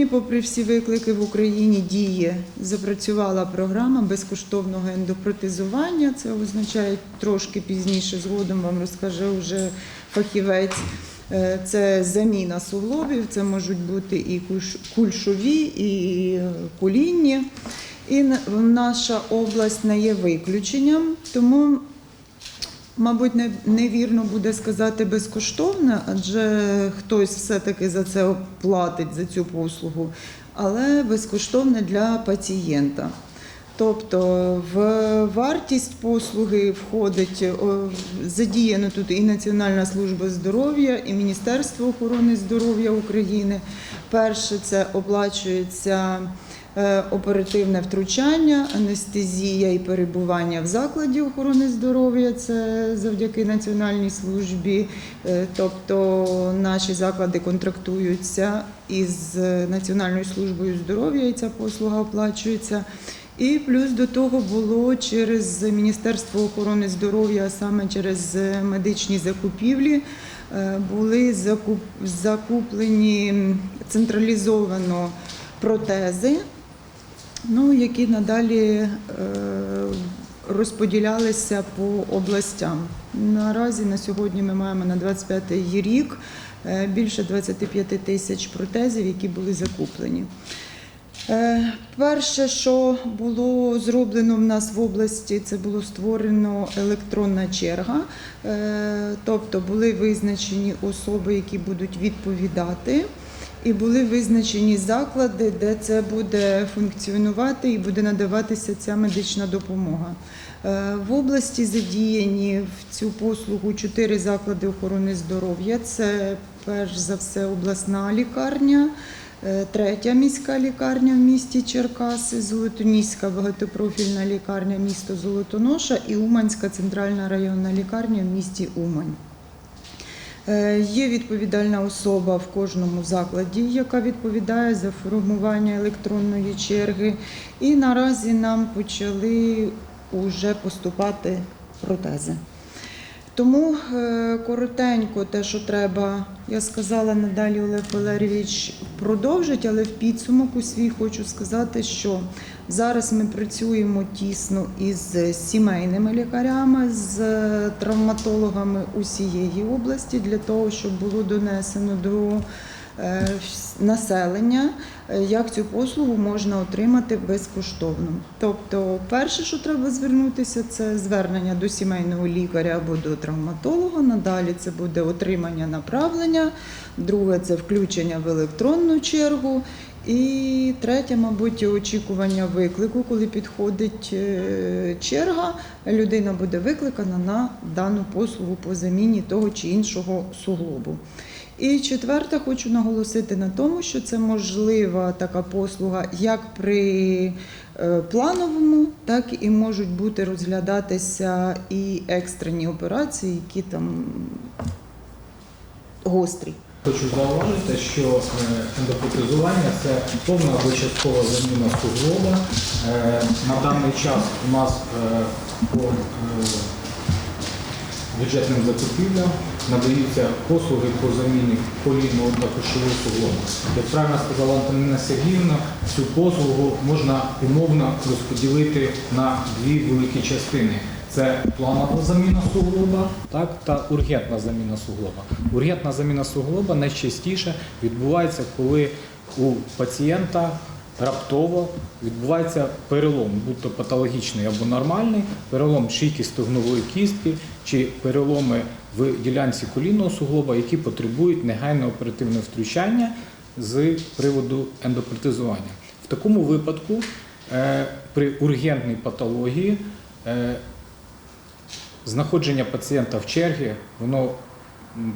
Сьогодні, попри всі виклики в Україні, діє запрацювала програма безкоштовного ендопротезування. Це означає трошки пізніше, згодом вам розкаже вже фахівець. Е, Це заміна суглобів, це можуть бути і кульшові, і колінні. І наша область не є виключенням, тому Мабуть, не- невірно буде сказати безкоштовно, адже хтось все-таки за це платить за цю послугу, але безкоштовне для пацієнта. Тобто в вартість послуги входить задіяно тут і Національна служба здоров'я, і Міністерство охорони здоров'я України. Перше це оплачується оперативне втручання, анестезія і перебування в закладі охорони здоров'я. Це завдяки Національній службі. Е, Тобто наші заклади контрактуються із Національною службою здоров'я, і ця послуга оплачується. І плюс до того було через Міністерство охорони здоров'я, а саме через медичні закупівлі, е, були закуп- закуплені централізовано протези, ну, які надалі е, розподілялися по областям. Наразі на сьогодні ми маємо на 25-й рік е, більше 25 тисяч протезів, які були закуплені. Е, Перше, що було зроблено в нас в області, це було створено електронна черга, тобто були визначені особи, які будуть відповідати, і були визначені заклади, де це буде функціонувати і буде надаватися ця медична допомога. Е, В області задіяні в цю послугу чотири заклади охорони здоров'я. Це перш за все обласна лікарня. Е, Третя міська лікарня в місті Черкаси, Золотоніська багатопрофільна лікарня місто Золотоноша і Уманська центральна районна лікарня в місті Умань. Е, Є відповідальна особа в кожному закладі, яка відповідає за формування електронної черги. І наразі нам почали вже поступати протези. Тому е, коротенько те, що треба, я сказала надалі Олег Валерійович продовжить, але в підсумку свій хочу сказати, що зараз ми працюємо тісно із сімейними лікарями, з травматологами усієї області для того, щоб було донесено до населення, е, як цю послугу можна отримати безкоштовно. Тобто, перше, що треба звернутися, це звернення до сімейного лікаря або до травматолога. Надалі це буде отримання направлення. Друге це включення в електронну чергу. І третє, мабуть, очікування виклику, коли підходить е, черга, людина буде викликана на дану послугу по заміні того чи іншого суглобу. І четверте, хочу наголосити на тому, що це можлива така послуга як при е, плановому, так і можуть бути розглядатися і екстрені операції, які там гострі. Хочу зауважити, що е, ендопротезування це повна або часткова заміна суглоба. Е, На даний час у нас по бюджетним закупівлям надаються послуги по заміні колінного та кошового суглоба. Як правильно сказала Антоніна Сергіївна, цю послугу можна умовно розподілити на дві великі частини. Це планова заміна суглоба так, та ургентна заміна суглоба. Ургентна заміна суглоба найчастіше відбувається, коли у пацієнта раптово відбувається перелом, будь-то патологічний або нормальний, перелом шийки стегнової кістки чи переломи в ділянці колінного суглоба, які потребують негайного оперативного втручання з приводу ендопротезування. В такому випадку е, при ургентній патології е, знаходження пацієнта в чергі, воно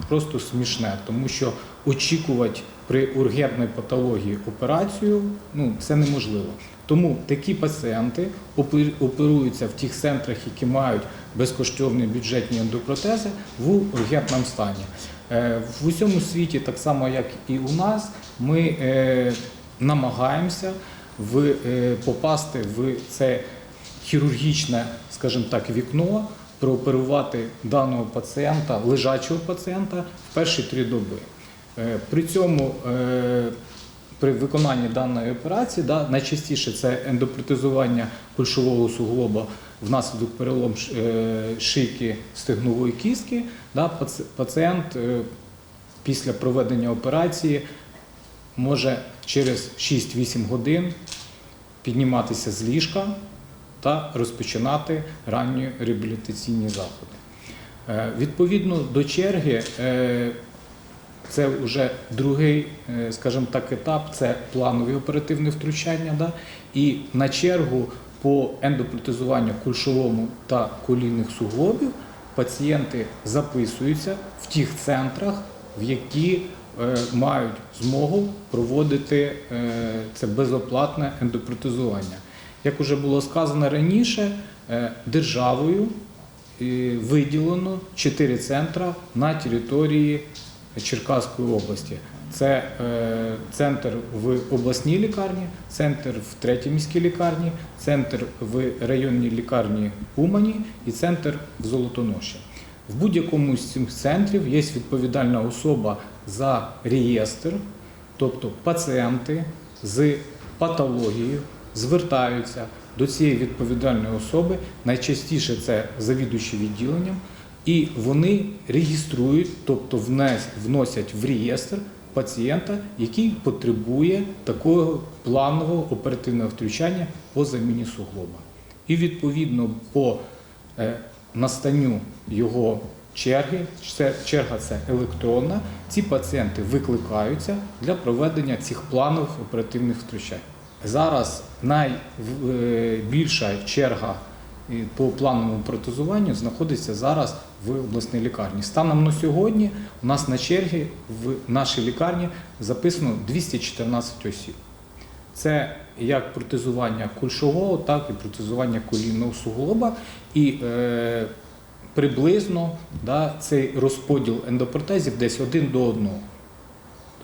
просто смішне, тому що очікувати при ургентній патології операцію ну, це неможливо. Тому такі пацієнти опер- оперуються в тих центрах, які мають безкоштовні бюджетні ендопротези в ургентному стані. Е, В усьому світі, так само як і у нас, ми е, намагаємося в, е, попасти в це хірургічне, скажімо так, вікно, прооперувати даного пацієнта, лежачого пацієнта в перші три доби. Е, При цьому е, при виконанні даної операції, да, найчастіше це ендопротезування кульшового суглоба внаслідок перелом е, шийки стегнової кістки. Да, пацієнт після проведення операції може через 6-8 годин підніматися з ліжка та розпочинати ранні реабілітаційні заходи. Відповідно до черги, це вже другий, е, скажімо так, етап це планові оперативне втручання. Да? І на чергу по ендопротезуванню кульшовому та колінних суглобів пацієнти записуються в тих центрах, в які е, мають змогу проводити е, це безоплатне ендопротезування. Як вже було сказано раніше, державою виділено 4 центра на території Черкаської області. Це е, центр в обласній лікарні, центр в третій міській лікарні, центр в районній лікарні Умані і центр в Золотоноші. В будь-якому з цих центрів є відповідальна особа за реєстр, тобто пацієнти з патологією звертаються до цієї відповідальної особи. Найчастіше це завідуючі відділенням, і вони реєструють, тобто внес- вносять в реєстр пацієнта, який потребує такого планового оперативного втручання по заміні суглоба. І відповідно по е, настанню його черги, це найчерга це електронна, ці пацієнти викликаються для проведення цих планових оперативних втручань. Зараз найбільша черга по плановому протезуванню знаходиться зараз в обласній лікарні. Станом на сьогодні у нас на чергі в нашій лікарні записано 214 осіб. Це як протезування кульшового, так і протезування колінного суглоба. І е, приблизно да, цей розподіл ендопротезів десь один до одного.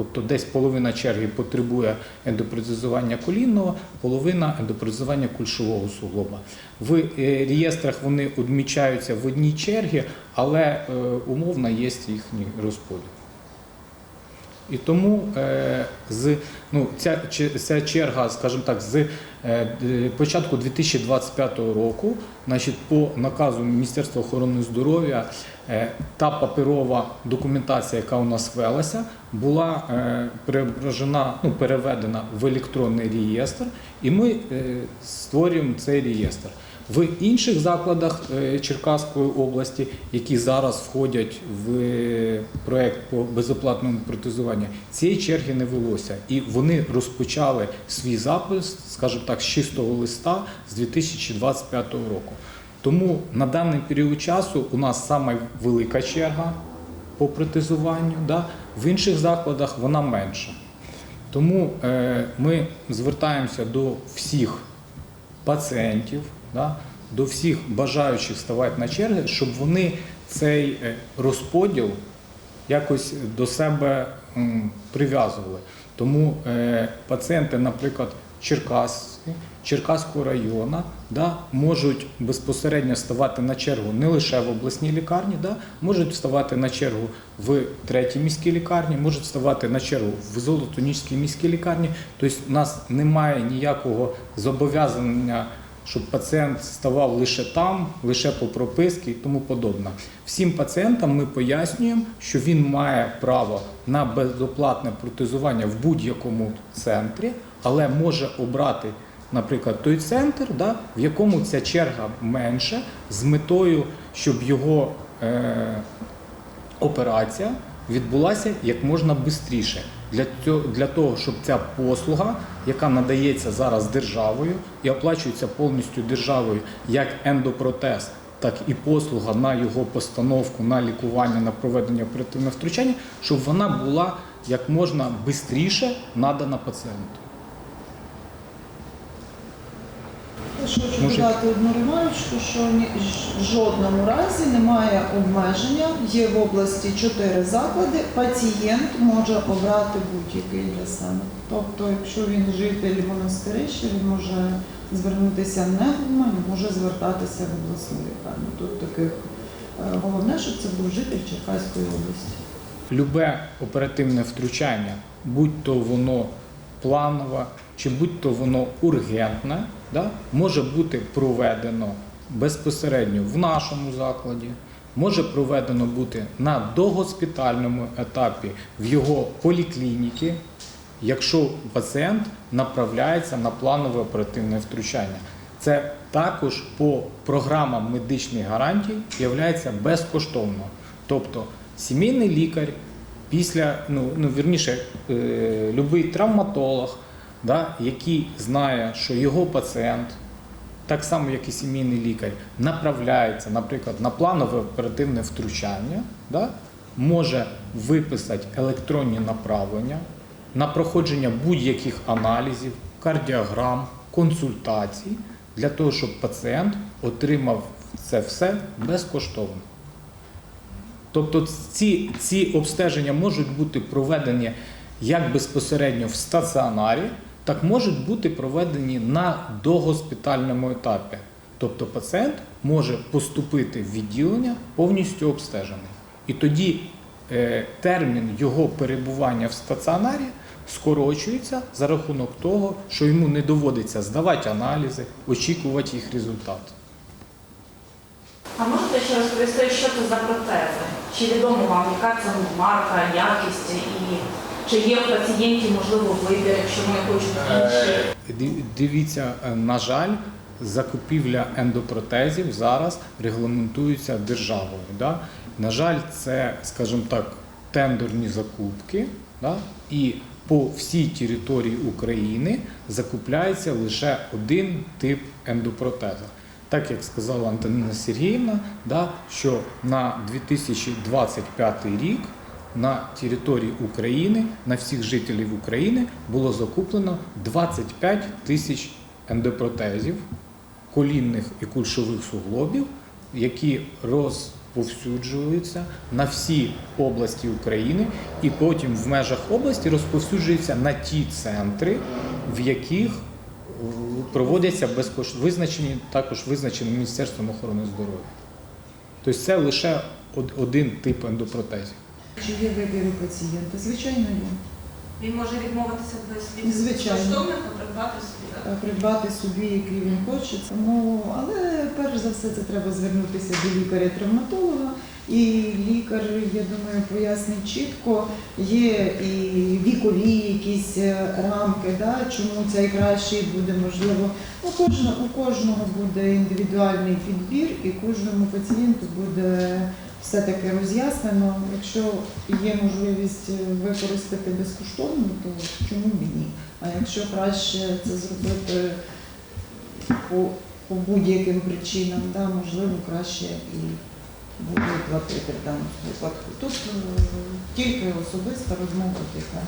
Тобто десь половина черги потребує ендопротезування колінного, половина ендопротезування кульшового суглоба. В е, реєстрах вони відмічаються в одній чергі, але е, умовно є їхній розподіл. І тому е, з, ну, ця, ця черга, скажімо так, з е, початку 2025 року, значить, по наказу Міністерства охорони здоров'я, е, та паперова документація, яка у нас велася, була преображена, ну, переведена в електронний реєстр, і ми створюємо цей реєстр. В інших закладах е, Черкаської області, які зараз входять в е, проект по безоплатному протезуванню, цієї черги не велося. І вони розпочали свій запис, скажімо так, з чистого листа з 2025 року. Тому на даний період часу у нас саме велика черга по протезуванню, да? в інших закладах вона менша. Тому е, ми звертаємося до всіх пацієнтів, да, до всіх бажаючих ставати на черги, щоб вони цей е, розподіл якось до себе прив'язували. Тому е, пацієнти, наприклад, Черкаси, Черкаського району, да, можуть безпосередньо ставати на чергу не лише в обласній лікарні, да, можуть ставати на чергу в третій міській лікарні, можуть ставати на чергу в Золотоніській міській лікарні. Тобто у нас немає ніякого зобов'язання, щоб пацієнт ставав лише там, лише по прописці і тому подобне. Всім пацієнтам ми пояснюємо, що він має право на безоплатне протезування в будь-якому центрі, але може обрати, наприклад, той центр, да, в якому ця черга менша, з метою, щоб його е, операція відбулася як можна швидше. Для цього, для того, щоб ця послуга, яка надається зараз державою і оплачується повністю державою як ендопротез, так і послуга на його постановку, на лікування, на проведення оперативного втручання, щоб вона була як можна швидше надана пацієнту. Я ж хочу Може- додати одну ремарочку, що ні, в жодному разі немає обмеження. Є в області чотири заклади. Пацієнт може обрати будь-який для себе. Тобто, якщо він житель монастирища, він може звернутися не в Умань, може звертатися в обласну лікарню. Тут таких е, головне, щоб це був житель Черкаської області. Любе оперативне втручання, будь то воно планове, чи будь-то воно ургентне, да, може бути проведено безпосередньо в нашому закладі, може проведено бути на догоспітальному етапі в його поліклініки, якщо пацієнт направляється на планове оперативне втручання. Це також по програмам медичних гарантій є безкоштовно. Тобто сімейний лікар після, ну, ну вірніше, е, любий травматолог, да, який знає, що його пацієнт, так само як і сімейний лікар, направляється, наприклад, на планове оперативне втручання, да, може виписати електронні направлення на проходження будь-яких аналізів, кардіограм, консультацій для того, щоб пацієнт отримав це все безкоштовно. Тобто ці, ці обстеження можуть бути проведені як безпосередньо в стаціонарі, так можуть бути проведені на догоспітальному етапі. Тобто пацієнт може поступити в відділення повністю обстежений. І тоді е, термін його перебування в стаціонарі скорочується за рахунок того, що йому не доводиться здавати аналізи, очікувати їх результат. А можете ще розповісти, що це за протези? Чи відомо вам, яка це марка, якість і чи є у пацієнтів можливо вибір, якщо вони хочуть Дивіться, е, на жаль, закупівля ендопротезів зараз регламентується державою. Да? На жаль, це, скажімо так, тендерні закупки, да? і по всій території України закупляється лише один тип ендопротеза. Так як сказала Антоніна Сергіївна, да, що на 2025 рік на території України, на всіх жителів України було закуплено 25 тисяч ендопротезів колінних і кульшових суглобів, які розповсюджуються на всі області України, і потім в межах області розповсюджуються на ті центри, в яких е, проводяться безкоштовно визначені також визначені Міністерством охорони здоров'я. Тобто це лише один тип ендопротезів. Чи є вибір у пацієнта? Звичайно, є. Він може відмовитися від Звичайно. придбати собі. так? Е, Придбати собі, який він хоче. Тому, але перш за все це треба звернутися до лікаря-травматолога. І лікар, я думаю, пояснить чітко, є і вікові якісь е, рамки, да, чому цей кращий буде можливо. У кожного, у кожного буде індивідуальний підбір, і кожному пацієнту буде все-таки роз'яснено. Якщо є можливість е, використати безкоштовно, то чому б ні? А якщо краще це зробити по, по будь-яким причинам, да, можливо, краще і буде платити в даному випадку. Тут е, тільки особиста розмова така.